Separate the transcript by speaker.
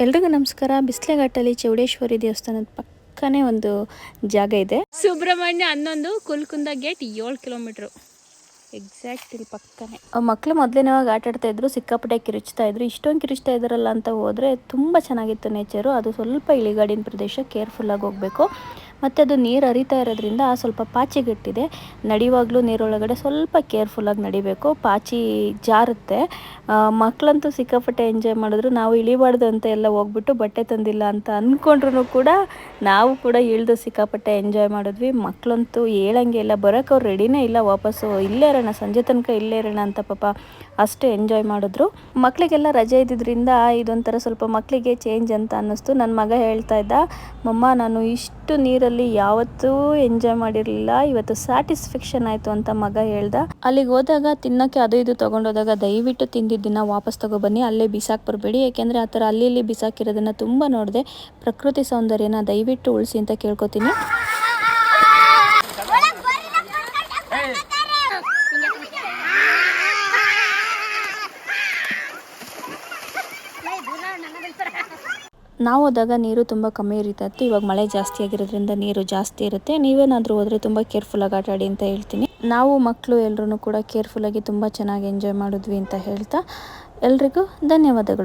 Speaker 1: ಎಲ್ರಿಗೂ ನಮಸ್ಕಾರ. ಬಿಸ್ಲೆಘಾಟಲ್ಲಿ ಚೌಡೇಶ್ವರಿ ದೇವಸ್ಥಾನದ ಪಕ್ಕನೇ ಒಂದು ಜಾಗ ಇದೆ.
Speaker 2: ಸುಬ್ರಹ್ಮಣ್ಯ ಹನ್ನೊಂದು ಕುಲ್ಕುಂದ ಗೇಟ್ ಏಳು ಕಿಲೋಮೀಟ್ರು ಎಕ್ಸಾಕ್ಟ್ ಇಲ್ಲಿ ಪಕ್ಕನೇ.
Speaker 1: ಮಕ್ಕಳು ಮೊದಲಿನವಾಗ ಆಟ ಆಡ್ತಾ ಇದ್ರು ಸಿಕ್ಕಾಪಟ್ಟೆ ಕಿರುಚ್ತಾ ಇದ್ರು. ಇಷ್ಟೊಂದು ಕಿರುಚ್ತಾ ಇದ್ರಲ್ಲ ಅಂತ ಹೋದ್ರೆ ತುಂಬ ಚೆನ್ನಾಗಿತ್ತು ನೇಚರು ಅದು ಸ್ವಲ್ಪ ಇಳಿಗಾಡಿನ ಪ್ರದೇಶ ಕೇರ್ಫುಲ್ಲಾಗಿ ಹೋಗಬೇಕು. ಮತ್ತು ಅದು ನೀರು ಹರಿತಾ ಇರೋದ್ರಿಂದ ಸ್ವಲ್ಪ ಪಾಚಿಗಟ್ಟಿದೆ. ನಡೆಯುವಾಗಲೂ ನೀರೊಳಗಡೆ ಸ್ವಲ್ಪ ಕೇರ್ಫುಲ್ಲಾಗಿ ನಡಿಬೇಕು. ಪಾಚಿ ಜಾರುತ್ತೆ. ಮಕ್ಕಳಂತೂ ಸಿಕ್ಕಾಪಟ್ಟೆ ಎಂಜಾಯ್ ಮಾಡಿದ್ರು. ನಾವು ಇಳಿಬಾರ್ದು ಅಂತ ಎಲ್ಲ ಹೋಗ್ಬಿಟ್ಟು ಬಟ್ಟೆ ತಂದಿಲ್ಲ ಅಂತ ಅಂದ್ಕೊಂಡ್ರು ಕೂಡ ನಾವು ಕೂಡ ಇಳಿದು ಸಿಕ್ಕಾಪಟ್ಟೆ ಎಂಜಾಯ್ ಮಾಡಿದ್ವಿ. ಮಕ್ಕಳಂತೂ ಹೇಳಂಗೆ ಇಲ್ಲ. ಬರೋಕೆ ಅವ್ರು ರೆಡಿನೇ ಇಲ್ಲ. ವಾಪಸ್ಸು ಇಲ್ಲೇ ಇರೋಣ. ಸಂಜೆ ತನಕ ಇಲ್ಲೇ ಇರೋಣ ಅಂತ ಪಾಪ ಅಷ್ಟು ಎಂಜಾಯ್ ಮಾಡಿದ್ರು. ಮಕ್ಕಳಿಗೆಲ್ಲ ರಜೆ ಇದ್ದಿದ್ದರಿಂದ ಇದೊಂಥರ ಸ್ವಲ್ಪ ಮಕ್ಕಳಿಗೆ ಚೇಂಜ್ ಅಂತ ಅನ್ನಿಸ್ತು. ನನ್ನ ಮಗ ಹೇಳ್ತಾ ಇದ್ದ, ಮಮ್ಮ, ನಾನು ಇಷ್ಟು ನೀರಲ್ಲಿ ಯಾವತ್ತೂ ಎಂಜಾಯ್ ಮಾಡಿರಲಿಲ್ಲ. ಇವತ್ತು ಸ್ಯಾಟಿಸ್ಫ್ಯಾಕ್ಷನ್ ಆಯಿತು ಅಂತ ಮಗ ಹೇಳ್ದ. ಅಲ್ಲಿಗೆ ಹೋದಾಗ ತಿನ್ನೋಕ್ಕೆ ಅದು ಇದು ತೊಗೊಂಡೋದಾಗ ದಯವಿಟ್ಟು ತಿಂದಿದ್ದನ್ನ ವಾಪಸ್ ತಗೊಬನ್ನಿ ಅಲ್ಲೇ ಬಿಸಾಕ್ ಬರಬೇಡಿ. ಯಾಕೆಂದರೆ ಆ ಥರ ಅಲ್ಲಿ ಇಲ್ಲಿ ಬಿಸಾಕಿರೋದನ್ನ ತುಂಬ ನೋಡಿದೆ ಪ್ರಕೃತಿ ಸೌಂದರ್ಯನ ದಯವಿಟ್ಟು ಉಳಿಸಿ ಅಂತ ಕೇಳ್ಕೊತೀನಿ. ನಾವು ಹೋದಾಗ ನೀರು ತುಂಬ ಕಮ್ಮಿ ಇರುತ್ತೆ. ಇವಾಗ ಮಳೆ ಜಾಸ್ತಿ ಆಗಿರೋದ್ರಿಂದ ನೀರು ಜಾಸ್ತಿ ಇರುತ್ತೆ. ನೀವೇನಾದರೂ ಹೋದರೆ ತುಂಬ ಕೇರ್ಫುಲ್ಲಾಗಿ ಆಟ ಆಡಿ ಅಂತ ಹೇಳ್ತೀನಿ. ನಾವು ಮಕ್ಕಳು ಎಲ್ಲರೂ ಕೂಡ ಕೇರ್ಫುಲ್ಲಾಗಿ ತುಂಬ ಚೆನ್ನಾಗಿ ಎಂಜಾಯ್ ಮಾಡಿದ್ವಿ ಅಂತ ಹೇಳ್ತಾ ಎಲ್ರಿಗೂ ಧನ್ಯವಾದಗಳು.